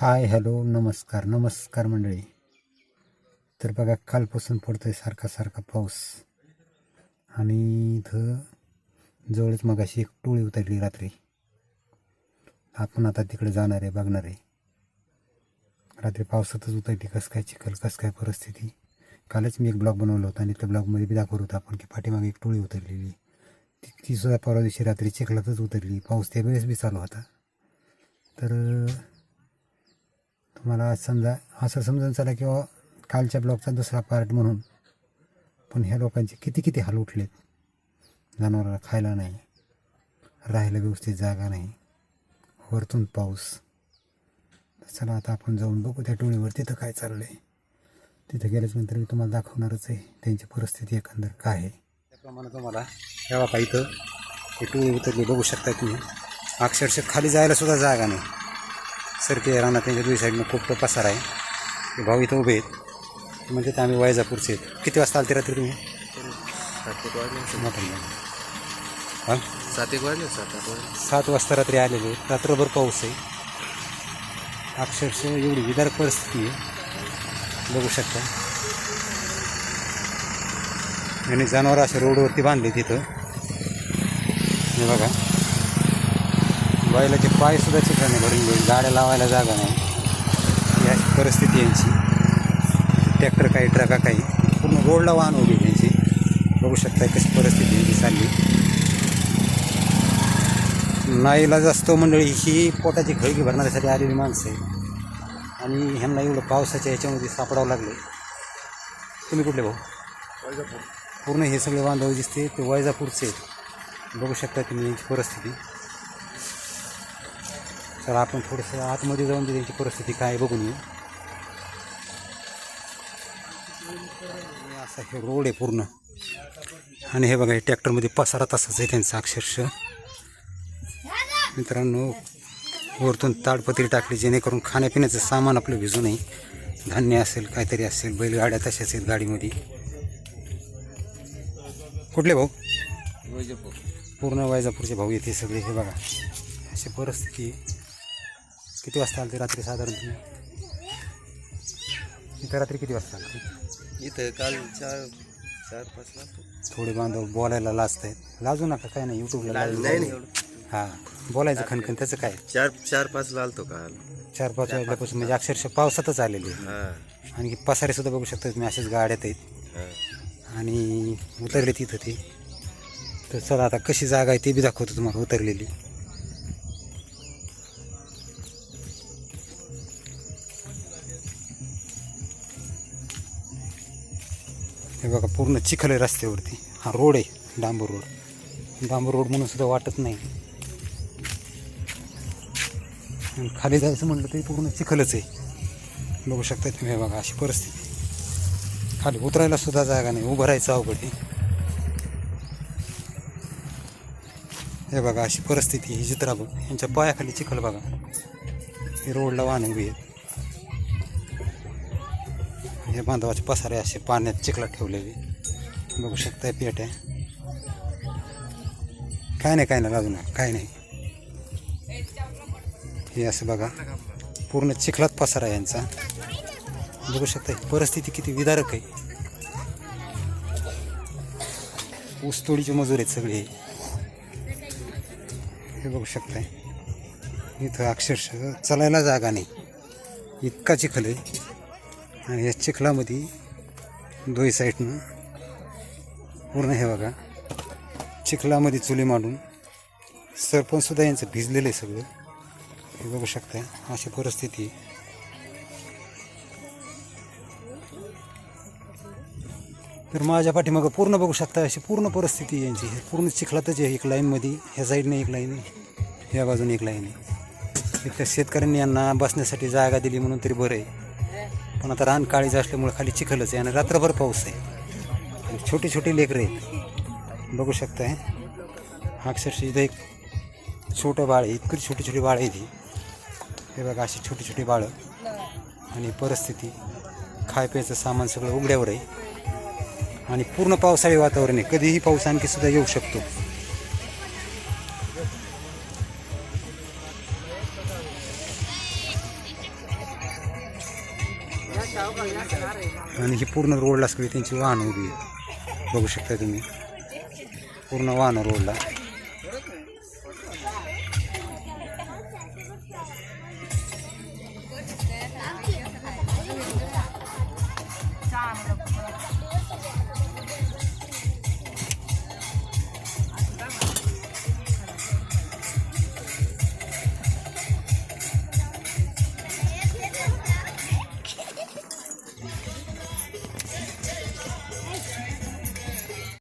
Hi hello नमस्कार नमस्कार मंडळी. तर बघा कालपासून पडतो आहे सारखा सारखा पाऊस. आणि इथं जवळच मगाशी एक टोळी उतरली रात्री. आपण आता तिकडे जाणार आहे बघणार आहे. रात्री पावसातच उतरली कसं काय चिखल कसं काय परिस्थिती. कालच मी एक ब्लॉग बनवला होता आणि त्या ब्लॉगमध्ये बी दाखवलं होतं आपण की पाठीमागे एक टोळी उतरलेली. ती तीसुद्धा परवा दिवशी रात्री चिखलातच उतरली. पाऊस त्यावेळेस बी चालू होता. तर तुम्हाला समजा असं समजून चला किंवा कालच्या ब्लॉगचा दुसरा पार्ट म्हणून. पण ह्या लोकांचे किती किती हाल उठलेत? जनावराला खायला नाही राहायला व्यवस्थित जागा नाही वरतून पाऊस. चला आता आपण जाऊन बघू त्या टोळीवर तिथं काय चाललं आहे तिथं गेल्याच्यानंतर मी तुम्हाला दाखवणारच आहे त्यांची परिस्थिती एकंदर काय आहे. त्याप्रमाणे तुम्हाला तेव्हा का इथं ते टोळी उतरली बघू शकता तुम्ही. अक्षरशः खाली जायला सुद्धा जागा नाही. सरके राहणार त्यांच्या दुई साईडनं खूप तो पसार आहे. ते भाऊ इथं उभे आहेत. म्हणजे आम्ही वैजापूरचे आहेत. किती वाजता आलते रात्री तुम्ही? सात एक वाजले. हां? सात एक वाजले सात वाजता रात्री आलेले. रात्रभर पाऊस आहे. अक्षरशः एवढी विदार परिस्थिती आहे. बघू शकता. आणि जनावरं असे रोडवरती बांधले तिथं हे बघा. बैलाचे पाय सुद्धा चिखलाने भरून गेले. गाड्या लावायला जागा नाही. अशी परिस्थिती यांची. ट्रॅक्टर काही ट्रका काही. पूर्ण रोडला वाहन उभी त्यांची. बघू शकता कशी परिस्थिती यांची चालली. नाईलाज असतो मंडळी ही पोटाची खळगी भरण्यासाठी आलेली माणसं आहे आणि ह्यांना एवढं पावसाच्या ह्याच्यामध्ये सापडावं लागलं तुम्ही कुठले भाऊ? पूर्ण हे सगळे बांधव दिसते ते वैजापूरचे बघू शकता तुम्ही यांची परिस्थिती. चला आपण थोडंसं आतमध्ये जाऊन त्यांची परिस्थिती काय बघून येऊ. असा हे रोड आहे पूर्ण. आणि हे बघा हे ट्रॅक्टरमध्ये पसारा तसाच आहे त्यांचा अक्षरशः. मित्रांनो वरतून ताडपत्री टाकली जेणेकरून खाण्यापिण्याचं सामान आपलं भिजू नये. धान्य असेल काहीतरी असेल बैलगाड्या तशाच आहेत गाडीमध्ये. कुठले भाऊ? वैजपूर. पूर्ण वैजापूरचे भाऊ येते सगळे हे बघा. अशी परिस्थिती आहे. किती वाजता आलते रात्री साधारण तुम्ही? इथं रात्री किती वाजता आलते? इथं काल चार चार पाच थोडे बांधव बोलायला लाजत आहेत. लाजू नका काय नाही युट्यूबला हां बोलायचं खणखण त्याचं काय? चार चार पाच लालतो काल. चार पाच वाजल्यापासून म्हणजे अक्षरशः पावसातच आलेली. आहे आणखी पसारे सुद्धा बघू शकता तुम्ही अशाच गाड्यात आहेत. आणि उतरले तिथं ते. तर चला आता कशी जागा आहे ते बी दाखवतो तुम्हाला उतरलेली. हे बघा पूर्ण चिखल आहे रस्त्यावरती. हा रोड आहे डांबर रोड. डांबर रोड म्हणून सुद्धा वाटत नाही. आणि खाली जायचं म्हटलं तरी पूर्ण चिखलच आहे. बघू शकता तुम्ही हे बघा अशी परिस्थिती खाली उतरायला सुद्धा जागा नाही उभं राहायचं अवघड हे बघा अशी परिस्थिती ही चित्रा बघ यांच्या पायाखाली चिखल बघा. हे रोडला वाहन उभी आहेत. हे बांधवाचे पसारे असे पाण्यात चिखलात ठेवलेले. बघू शकताय पेट आहे. काय नाही काय नाही लागू काय नाही. हे असं बघा. पूर्ण चिखलात पसारा आहे यांचा. बघू शकता परिस्थिती किती विदारक आहे. ऊसतोडीचे मजूर आहेत सगळे. हे बघू शकताय. इथं अक्षरशः चालायला जागा नाही. इतका चिखल आहे. आणि या चिखलामध्ये दोही साईडनं पूर्ण हे बघा चिखलामध्ये चुली मांडून सरपंचसुद्धा यांचं भिजलेलं आहे सगळं. हे बघू शकता अशी परिस्थिती तर माझ्या पाठीमागं पूर्ण बघू शकता अशी पूर्ण परिस्थिती यांची. हे पूर्ण चिखलातच आहे एक लाईनमध्ये ह्या साईडने एक लाईन आहे ह्या बाजूने एक लाईन आहे. इथल्या शेतकऱ्यांनी यांना बसण्यासाठी जागा दिली म्हणून तरी बरं आहे. पण आता रान काळीज असल्यामुळे खाली चिखलच आहे आणि रात्रभर पाऊस आहे. आणि छोटी छोटी लेकरं आहेत. बघू शकताय. अक्षरशः इथं एक छोटं बाळ आहे. इतकी छोटी छोटी बाळ आहे ती हे बघा अशी छोटी छोटी बाळं. आणि परिस्थिती खाय प्यायचं सामान सगळं उघड्यावर आहे. आणि पूर्ण पावसाळी वातावरण आहे. कधीही पाऊस आणखी सुद्धा येऊ शकतो. आणि ही पूर्ण रोडला सगळी त्यांची वाहन उभी बघू शकता तुम्ही. पूर्ण वाहन रोडला.